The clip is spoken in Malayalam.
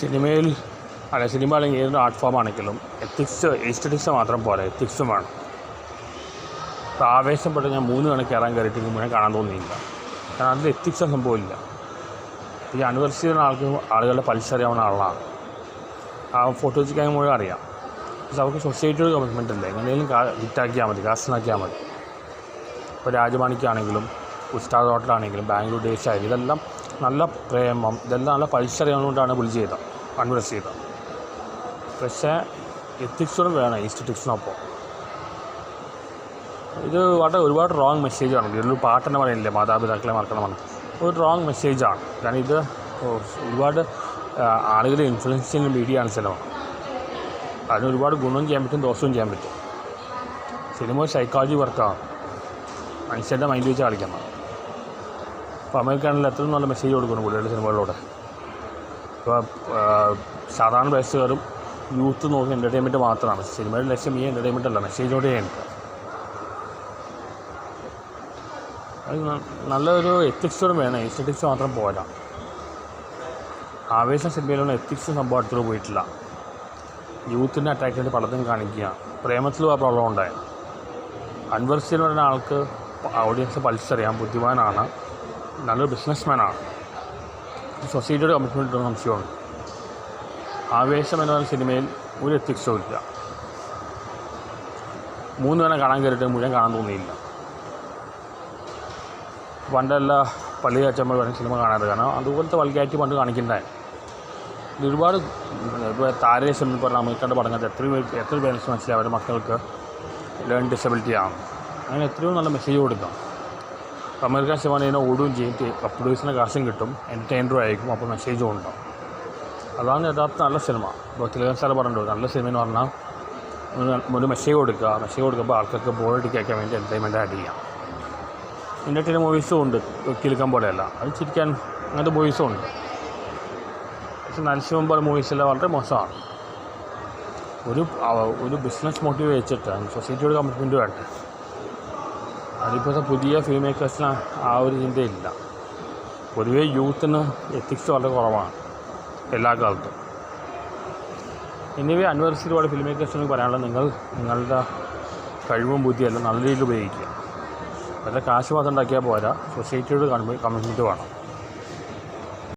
സിനിമയിൽ അല്ല സിനിമ അല്ലെങ്കിൽ ഏതൊരു ആർട്ട് ഫോം ആണെങ്കിലും എത്തിക്സ് എസ്റ്റെറ്റിക്സ് മാത്രം പോരാ. എത്തിക്സും വേണം. ഇപ്പോൾ ആവേശപ്പെട്ട് ഞാൻ മൂന്ന് കണക്ക് ഇറങ്ങാൻ കയറിയിട്ട് മുന്നേ കാണാൻ തോന്നിയില്ല. കാരണം അതിൽ എത്തിക്സ് സംഭവമില്ല ഈ അനിവേഴ്സറി ആൾക്ക് ആളുകളുടെ പലിശ അറിയാവുന്ന ആളാണ്. ആ ഫോട്ടോ വെച്ചിക്കാൻ മുഴുവൻ അറിയാം. പക്ഷെ അവർക്ക് സൊസൈറ്റിയുടെ കമ്മിറ്റ്മെന്റ് അല്ലേ എങ്ങനെയും ഹിറ്റാക്കിയാൽ മതി കാശിനാക്കിയാൽ മതി. ഇപ്പോൾ രാജമാണിക്കാണെങ്കിലും ഉസ്താദ് ഹോട്ടലാണെങ്കിലും ബാംഗ്ലൂർ ഡേയ്സ് ആയാലും ഇതെല്ലാം നല്ല പ്രേമം ഇതെല്ലാം നല്ല പൈസ അറിയാവുന്നതുകൊണ്ടാണ് പുള്ളി ചെയ്തത് കൺവേഴ്സ് ചെയ്തത്. പക്ഷേ എത്തിക്സും വേണം ഈസ്റ്റിക്സിനൊപ്പം ഇത് വളരെ ഒരുപാട് റോങ് മെസ്സേജാണ് ഇതിലൊരു പാട്ടെന്ന് പറയുന്നില്ലേ മാതാപിതാക്കളെ മറക്കണമെന്ന് ഒരു റോങ് മെസ്സേജാണ് കാരണം ഇത് ഒരുപാട് ആളുകളെ ഇൻഫ്ലുവൻസ് ചെയ്യുന്ന മീഡിയയാണ് സിനിമ അതിന് ഒരുപാട് ഗുണവും ചെയ്യാൻ പറ്റും ദോഷവും ചെയ്യാൻ പറ്റും. സിനിമ സൈക്കോളജി വർക്കാണ് മനുഷ്യന്റെ മൈൻഡ് വെച്ച് കളിക്കണം. ഇപ്പോൾ അമേരിക്കാണെങ്കിൽ അത്രയും നല്ല മെസ്സേജ് കൊടുക്കുന്നു പുള്ളിയുടെ സിനിമകളിലൂടെ. ഇപ്പോൾ സാധാരണ വയസ്സുകാരും യൂത്ത് നോക്കി എന്റർടൈൻമെന്റ് മാത്രമാണ്. സിനിമയുടെ ലക്ഷ്യം ഈ എന്റർടൈൻമെന്റ് അല്ല ചെയ്യുന്നത് അത് നല്ലൊരു എത്തിക്സോടും വേണം. എസ്തറ്റിക്സ് മാത്രം പോരാ. ആവേശം സിനിമയിലൊന്നും എത്തിക്സ് സംഭവം അടുത്തോട് പോയിട്ടില്ല. യൂത്തിന്റെ അറ്റാക്ക് ചെയ്ത് പലതും കാണിക്കുക. പ്രേമത്തിലും ആ പ്രോബ്ലം ഉണ്ടായി. എന്ന് പറയുന്ന ആൾക്ക് ഓഡിയൻസ് പലിച്ചറിയാം ബുദ്ധിമാനാണ്. നല്ലൊരു ബിസിനസ്മാനാണ് സൊസൈറ്റിയുടെ കമ്മിറ്റ്മെന്റ് ഉണ്ടെന്ന് സംശയമാണ്. ആവേശം എന്ന് സിനിമയിൽ ഒരു എത്തിക്സും ഇല്ല. മൂന്ന് പേരെ കാണാൻ കയറിയിട്ട് മുഴുവൻ കാണാൻ തോന്നിയില്ല. പണ്ടല്ല പള്ളി അച്ഛമ്മ പറഞ്ഞ സിനിമ കാണാറ്. കാരണം അതുപോലത്തെ വൽഗാരിറ്റി പണ്ട് കാണിക്കണ്ടായി ഇത് ഒരുപാട് ഇപ്പോൾ താരേശം എന്ന് അമേരിക്കയുടെ പടങ്ങൾക്ക് എത്ര പേര് എത്ര പേരൻസ് മനസ്സിലായി. അവരുടെ മക്കൾക്ക് ലേൺ ഡിസബിലിറ്റി ആണ്. അങ്ങനെ എത്രയോ നല്ല മെസ്സേജ് കൊടുക്കാം. സിനിമ ഇതിനെ ഓടുകയും ചെയ്യും പ്രൊഡ്യൂസിന് കാശും കിട്ടും എന്റർടൈനറും ആയിരിക്കും അപ്പോൾ മെസ്സേജും ഉണ്ടാവും. അതാണ് യഥാർത്ഥ നല്ല സിനിമ. ഇപ്പോൾ തിലകൻ സാറ് പറഞ്ഞിട്ടുണ്ട് നല്ല സിനിമ എന്ന് പറഞ്ഞാൽ ഒരു- മെസ്സേജ് കൊടുക്കുക. മെസ്സേജ് കൊടുക്കുമ്പോൾ ആൾക്കാർക്ക് ബോർഡ് കേൾക്കാൻ വേണ്ടി എന്റർടൈൻമെന്റ് ആഡ് ചെയ്യാം. എന്റർടൈൻ മൂവീസും ഉണ്ട് കിലുക്കം പോലെയല്ല. അത് ചിരിക്കാൻ അങ്ങനത്തെ മൂവീസും ഉണ്ട്. പക്ഷെ നരസിംഹം പോലെ മൂവീസെല്ലാം വളരെ മോശമാണ്. ഒരു ഒരു ബിസിനസ് മോട്ടീവ് വെച്ചിട്ട് സൊസൈറ്റിയോട് കമ്മിറ്റ്മെന്റ് വേണ്ട? അതിപ്പോഴത്തെ പുതിയ ഫിലിം ആ ഒരു ചിന്തയില്ല. പൊതുവേ യൂത്തിന് എത്തിക്സ് വളരെ കുറവാണ് എല്ലാ കാലത്തും എനിവേ അനുവദിച്ചിട്ടുള്ള ഫിലിം മേക്കേഴ്സിന് പറയാനുള്ളത് നിങ്ങൾ നിങ്ങളുടെ കഴിവും ബുദ്ധിയെല്ലാം നല്ല രീതിയിൽ ഉപയോഗിക്കുക. വെറുതെ കാശ് മാത്രം ഉണ്ടാക്കിയാൽ പോരാ. സൊസൈറ്റിയോട് കമ്മിറ്റ്മെന്റ് വേണം.